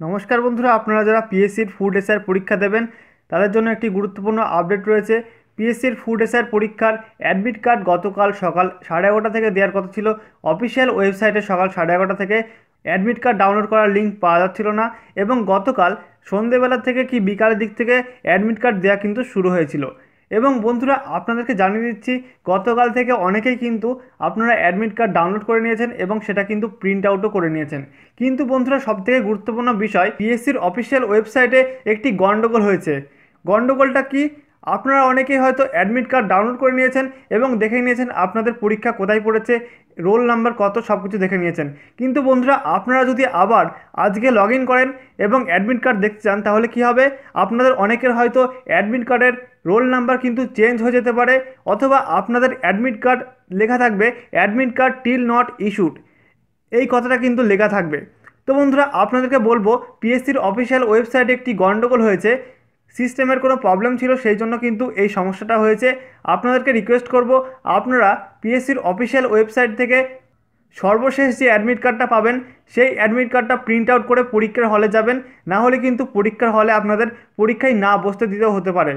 নমস্কার বন্ধুরা, আপনারা যারা পিএসসির ফুড এসআর পরীক্ষা দেবেন, তাদের জন্য একটি গুরুত্বপূর্ণ আপডেট রয়েছে। পিএসসির ফুড এসআর পরীক্ষার অ্যাডমিট কার্ড গতকাল সকাল সাড়ে এগারোটা থেকে দেওয়ার কথা ছিল। অফিসিয়াল ওয়েবসাইটে সকাল সাড়ে এগারোটা থেকে অ্যাডমিট কার্ড ডাউনলোড করার লিঙ্ক পাওয়া যাচ্ছিল না এবং গতকাল সন্ধেবেলা থেকে কি বিকালের দিক থেকে অ্যাডমিট কার্ড দেওয়া কিন্তু শুরু হয়েছিল। এবং বন্ধুরা, আপনাদেরকে জানিয়ে দিচ্ছি, গতকাল থেকে অনেকেই কিন্তু আপনারা অ্যাডমিট কার্ড ডাউনলোড করে নিয়েছেন এবং সেটা কিন্তু প্রিন্ট আউটও করে নিয়েছেন। কিন্তু বন্ধুরা, সবথেকে গুরুত্বপূর্ণ বিষয় বিএসসির অফিসিয়াল ওয়েবসাইটে একটি গণ্ডগোল হয়েছে। গণ্ডগোলটা কি? আপনারা অনেকেই হয়তো অ্যাডমিট কার্ড ডাউনলোড করে নিয়েছেন এবং দেখে নিয়েছেন আপনাদের পরীক্ষা কোথায় পড়েছে রোল নাম্বার কত সব কিছু দেখে নিয়েছেন। কিন্তু বন্ধুরা, আপনারা যদি আবার আজকে লগ করেন এবং অ্যাডমিট কার্ড দেখতে চান, তাহলে কি হবে? আপনাদের অনেকের হয়তো অ্যাডমিট কার্ডের রোল নাম্বার কিন্তু চেঞ্জ হয়ে যেতে পারে, অথবা আপনাদের অ্যাডমিট কার্ড লেখা থাকবে admit card till not issued এই কথাটা কিন্তু লেখা থাকবে। তো বন্ধুরা, আপনাদেরকে বলব পিএসসির অফিসিয়াল ওয়েবসাইটে একটি গণ্ডগোল হয়েছে। সিস্টেমের কোনো প্রবলেম ছিল সেই জন্য কিন্তু এই সমস্যাটা হয়েছে। আপনাদেরকে রিকোয়েস্ট করব, আপনারা পিএসসির অফিসিয়াল ওয়েবসাইট থেকে সর্বশেষ যে অ্যাডমিট কার্ডটা পাবেন, সেই অ্যাডমিট কার্ডটা প্রিন্ট আউট করে পরীক্ষার হলে যাবেন। না হলে কিন্তু পরীক্ষার হলে আপনাদের পরীক্ষায় না বসতে দিতেও হতে পারে।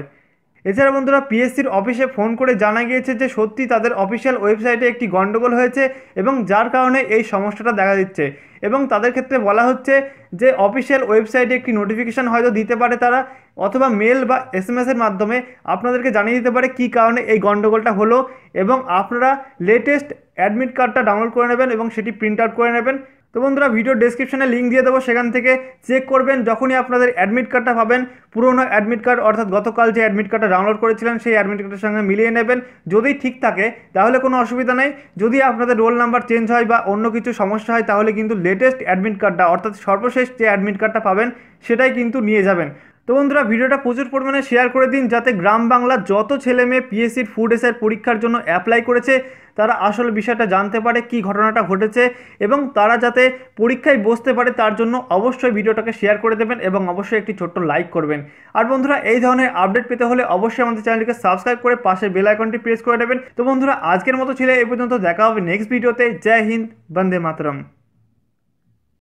এছাড়া বন্ধুরা পিএসসির অফিসে ফোন করে জানা গিয়েছে যে সত্যি তাদের অফিসিয়াল ওয়েবসাইটে একটি গণ্ডগোল হয়েছে এবং যার কারণে এই সমস্যাটা দেখা দিচ্ছে। এবং তাদের ক্ষেত্রে বলা হচ্ছে যে অফিসিয়াল ওয়েবসাইটে একটি নোটিফিকেশান হয়তো দিতে পারে তারা অথবা মেল বা এস এম এসের মাধ্যমে আপনাদেরকে জানিয়ে দিতে পারে কী কারণে এই গণ্ডগোলটা হলো এবং আপনারা লেটেস্ট অ্যাডমিট কার্ডটা ডাউনলোড করে নেবেন এবং সেটি প্রিন্ট আউট করে নেবেন। তো বন্ধুরা ভিডিও ডেসক্রিপশনে লিঙ্ক দিয়ে দেবো। সেখান থেকে চেক করবেন, যখনই আপনাদের অ্যাডমিট কার্ডটা পাবেন। পুরোনো অ্যাডমিট কার্ড অর্থাৎ গতকাল যে অ্যাডমিট কার্ডটা ডাউনলোড করেছিলেন, সেই অ্যাডমিট কার্ডের সঙ্গে মিলিয়ে নেবেন। যদি ঠিক থাকে, তাহলে কোনো অসুবিধা নেই। যদি আপনাদের রোল নাম্বার চেঞ্জ হয় বা অন্য কিছু সমস্যা হয়, তাহলে কিন্তু লেটেস্ট অ্যাডমিট কার্ডটা অর্থাৎ সর্বশেষ যে অ্যাডমিট কার্ডটা পাবেন, সেটাই কিন্তু নিয়ে যাবেন। তো বন্ধুরা, ভিডিওটা প্রচুর পরিমাণে শেয়ার করে দিন যাতে গ্রাম বাংলার যত ছেলে মেয়ে পিএসসির ফুড এসআর পরীক্ষার জন্য অ্যাপ্লাই করেছে, তারা আসল বিষয়টা জানতে পারে, কি ঘটনাটা ঘটেছে এবং তারা যাতে পরীক্ষায় বসতে পারে তার জন্য অবশ্যই ভিডিওটাকে শেয়ার করে দেবেন এবং অবশ্যই একটি ছোট্ট লাইক করবেন। আর বন্ধুরা, এই ধরনের আপডেট পেতে হলে অবশ্যই আমাদের চ্যানেলটিকে সাবস্ক্রাইব করে পাশে বেল আইকনটি প্রেস করে দেবেন তো বন্ধুরা, আজকের মতো ছিল এই পর্যন্ত, দেখা হবে নেক্সট ভিডিওতে জয় হিন্দ, বন্দে মাতরম।